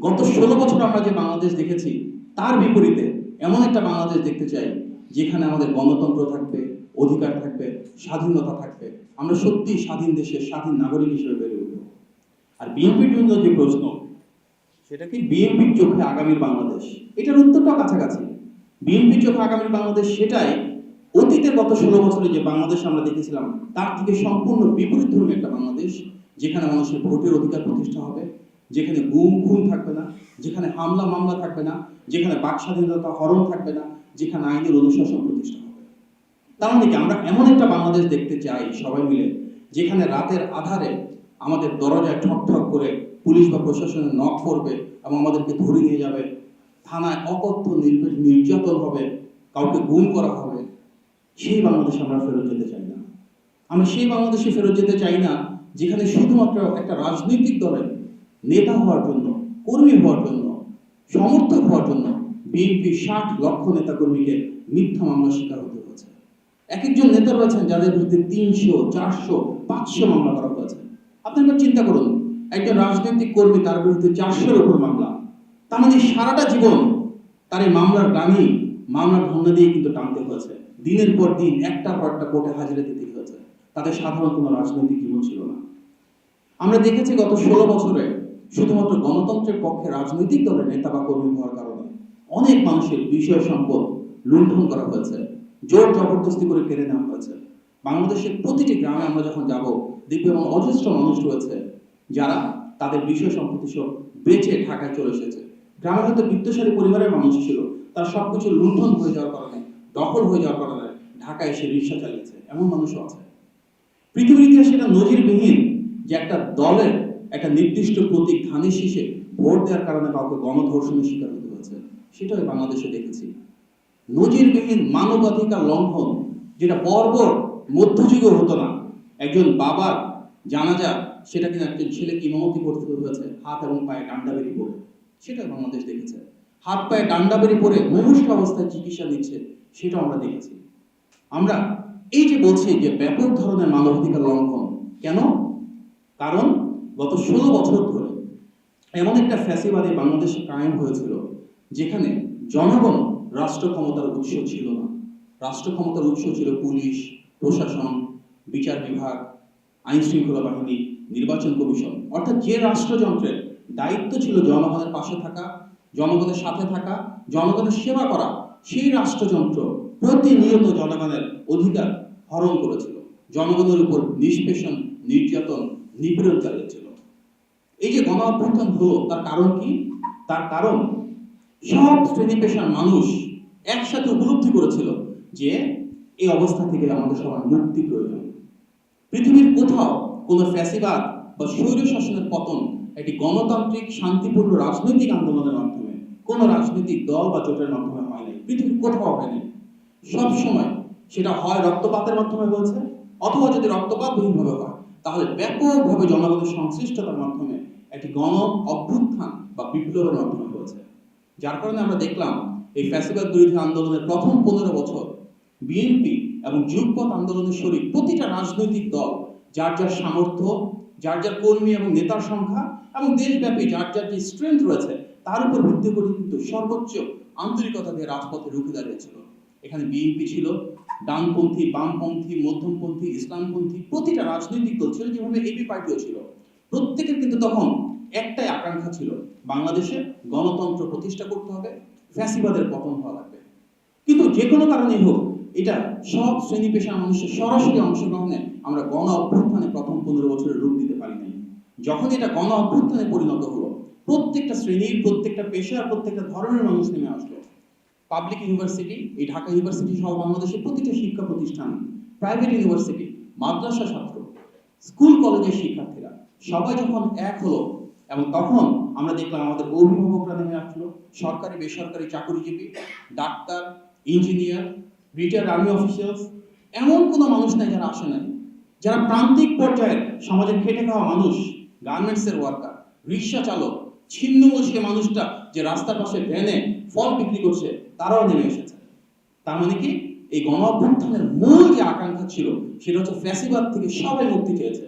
গত ষোলো বছর আমরা যে বাংলাদেশ দেখেছি, তার বিপরীতে এমন একটা বাংলাদেশ দেখতে চাই, যেখানে আমাদের গণতন্ত্র থাকবে, অধিকার থাকবে, স্বাধীনতা থাকবে। আমরা সত্যি স্বাধীন দেশের স্বাধীন নাগরিক হিসেবে বেড়ে উঠব। আর বিএনপির জন্য যে প্রশ্ন, সেটা কি বিএনপির চোখে আগামীর বাংলাদেশ? এটার উত্তরটা কাছাকাছি। বিএনপির চোখে আগামীর বাংলাদেশ সেটাই অতীতে গত ষোলো বছরে যে বাংলাদেশ আমরা দেখেছিলাম, তার থেকে সম্পূর্ণ বিপরীত ধর্মী একটা বাংলাদেশ, যেখানে মানুষের ভোটের অধিকার প্রতিষ্ঠা হবে। যেখানে গুম, খুন থাকবে না, যেখানে হামলা, মামলা থাকবে না, যেখানে বাক স্বাধীনতা হরণ থাকবে না, যেখানে আইনের অনুশাসন প্রতিষ্ঠা হবে। তার মানে আমরা এমন একটা বাংলাদেশ দেখতে চাই সবাই মিলে, যেখানে রাতের আধারে আমাদের দরজায় ঠক ঠক করে পুলিশ বা প্রশাসনের নখ করবে এবং আমাদেরকে ধরে নিয়ে যাবে। থানায় অকথ্য নির্যাতন হবে, কাউকে গুম করা হবে, সেই বাংলাদেশে আমরা ফেরত যেতে চাই না। আমরা সেই বাংলাদেশে ফেরত যেতে চাই না, যেখানে শুধুমাত্র একটা রাজনৈতিক দলের নেতা হওয়ার জন্য, কর্মী হওয়ার জন্য, সমর্থক হওয়ার জন্য বিএনপি ষাট লক্ষ নেতাকর্মীকে মিথ্যা মামলা শিকার হতে হয়েছে। এক একজন নেতা রয়েছেন যাদের বিরুদ্ধে তিনশো, চারশো, পাঁচশো মামলা করা হয়েছে। আপনি একবার চিন্তা করুন, একজন রাজনৈতিক কর্মী তার বিরুদ্ধে চারশোর উপর মামলা। তার মানে সারাটা জীবন তার এই মামলার গানি মামলার ধন্যা দিয়ে কিন্তু টানতে হয়েছে। দিনের পর দিন একটা পর একটা কোর্টে হাজিরা দিতে হয়েছে। তাদের সাধারণ কোনো রাজনৈতিক জীবন ছিল না। আমরা দেখেছি গত ষোলো বছরে শুধুমাত্র গণতন্ত্রের পক্ষে রাজনৈতিক দলের নেতা বা কর্মী হওয়ার কারণে অনেক মানুষের বিষয় সম্পদ লুণ্ঠন করা হয়েছে, জোর জবরদস্তি করে কেড়ে নেওয়া হয়েছে। বাংলাদেশের প্রতিটি গ্রামে আমরা যখন যাব দেখবে এমন অজস্র মানুষ রয়েছে যারা তাদের বিষয় সম্পত্তি সব বেচে ঢাকায় চলে এসেছে। গ্রামে হয়তো বিত্তশালী পরিবারের মানুষ ছিল, তার সবকিছু লুণ্ঠন হয়ে যাওয়ার কারণে, দখল হয়ে যাওয়ার কারণে ঢাকায় এসে রিক্সা চালিয়েছে, এমন মানুষও আছে। পৃথিবীর ইতিহাসে এটা নজিরবিহীন যে একটা দলের একটা নির্দিষ্ট প্রতীক ধানের শীষে ভোট দেওয়ার কারণে কাউকে গণধর্ষণের শিকার হতে হয়েছে সেটাই বাংলাদেশে দেখেছি। নজিরবিহীন মানবাধিকার লঙ্ঘন, যেটা বর্বর মধ্যযুগে হতো না। একজন বাবার জানাজা, সেটা কিনা একজন ছেলেকে ইমামতি করতে হয়েছে, হাত এবং পায়ে ডান্ডা বেরি সেটা বাংলাদেশ দেখেছে। হাত পায়ে ডান্ডা বেরি পরে মুমূর্ষ অবস্থায় চিকিৎসা নিচ্ছে, সেটাও আমরা দেখেছি। আমরা এই যে বলছি যে ব্যাপক ধরনের মানবাধিকার লঙ্ঘন, কেন? কারণ গত ষোলো বছর ধরে এমন একটা ফ্যাসিবাদী বাংলাদেশে কায়েম হয়েছিল, যেখানে জনগণ রাষ্ট্র ক্ষমতার উৎস ছিল না। রাষ্ট্র ক্ষমতার উৎস ছিল পুলিশ, প্রশাসন, বিচার বিভাগ, আইন শৃঙ্খলা বাহিনী, নির্বাচন কমিশন। অর্থাৎ যে রাষ্ট্রযন্ত্রের দায়িত্ব ছিল জনগণের পাশে থাকা, জনগণের সাথে থাকা, জনগণের সেবা করা, সেই রাষ্ট্রযন্ত্র প্রতিনিয়ত জনগণের অধিকার হরণ করেছিল। জনগণের উপর নিষ্পেষণ, নির্যাতন, নিপীড়ন চালিয়েছিল। এই যে গণ অভ্যুত্থান হলো, তার কারণ কি? তার কারণ সব শ্রেণি পেশার মানুষ একসাথে উপলব্ধি করেছিল যে এই অবস্থা থেকে আমাদের সবার মুক্তি প্রয়োজন। পৃথিবীর কোথাও কোনো ফ্যাসিবাদ বা স্বৈর শাসনের পতন একটি গণতান্ত্রিক, শান্তিপূর্ণ রাজনৈতিক আন্দোলনের মাধ্যমে, কোনো রাজনৈতিক দল বা জোটের মাধ্যমে হয় নাই। পৃথিবীর কোথাও হয়নি। সব সময় সেটা হয় রক্তপাতের মাধ্যমে হয়েছে, অথবা যদি রক্তপাতবিহীনভাবে হয়। তাহলে ব্যাপকভাবে জনগণের সংশ্লিষ্টতার মাধ্যমে একটি গণ অভ্যুত্থান বা বিপ্লবের মাধ্যমে হয়েছে। যার কারণে আমরা দেখলাম এই ফ্যাসিবাদ বিরোধী আন্দোলনের প্রথম পনেরো বছর বিএনপি এবং যুগপথ আন্দোলনের শরীর প্রতিটা রাজনৈতিক দল, যার যার সামর্থ্য, যার যার কর্মী এবং নেতার সংখ্যা এবং দেশব্যাপী যার যার যে স্ট্রেংথ রয়েছে, তার উপর ভিত্তি করে কিন্তু সর্বোচ্চ আন্তরিকতা দিয়ে রাজপথে রুখে দাঁড়িয়েছিল। এখানে বিএনপি ছিল ডানপন্থী, বামপন্থী, মধ্যমপন্থী, ইসলামপন্থী প্রতিটা রাজনৈতিক দল ছিল যেভাবে এবি পার্টিও ছিল। প্রত্যেকের কিন্তু তখন একটাই আকাঙ্ক্ষা ছিল, বাংলাদেশে গণতন্ত্র প্রতিষ্ঠা করতে হবে, ফ্যাসিবাদের পতন হওয়া লাগবে। কিন্তু যে কোনো কারণেই হোক, এটা সব শ্রেণি পেশার মানুষের সরাসরি অংশগ্রহণে আমরা গণ অভ্যুত্থানে প্রথম পনেরো বছরের রূপ দিতে পারি নাই। যখন এটা গণ অভ্যুত্থানে পরিণত হলো, প্রত্যেকটা শ্রেণির প্রত্যেকটা পেশার প্রত্যেকটা ধরনের মানুষ নেমে আসলো। পাবলিক ইউনিভার্সিটি এই ঢাকা ইউনিভার্সিটি সহ বাংলাদেশের প্রতিটা শিক্ষা প্রতিষ্ঠান প্রাইভেট ইউনিভার্সিটি মাদ্রাসা ছাত্র স্কুল কলেজের শিক্ষার্থীরা, সবাই যখন এক হলো এবং তখন আমরা দেখলাম আমাদের অভিভাবকরা নেমে আসলো, সরকারি, বেসরকারি চাকরিজীবী, doctor engineer retired army officials এমন কোনো মানুষ নাই যারা আসে নাই, যারা প্রান্তিক পর্যায়ের সমাজের খেটে খাওয়া মানুষ গার্মেন্টসের ওয়ার্কার রিক্সা চালক, ছিন্নমূল সে মানুষটা যে রাস্তার পাশে ভ্যানে ফল বিক্রি করছে তারাও নেমে এসেছে। তার মানে কি? এই গণ অভ্যুত্থানের মূল যে আকাঙ্ক্ষা ছিল, সেটা হচ্ছে ফ্যাসিবাদ থেকে সবাই মুক্তি চেয়েছে।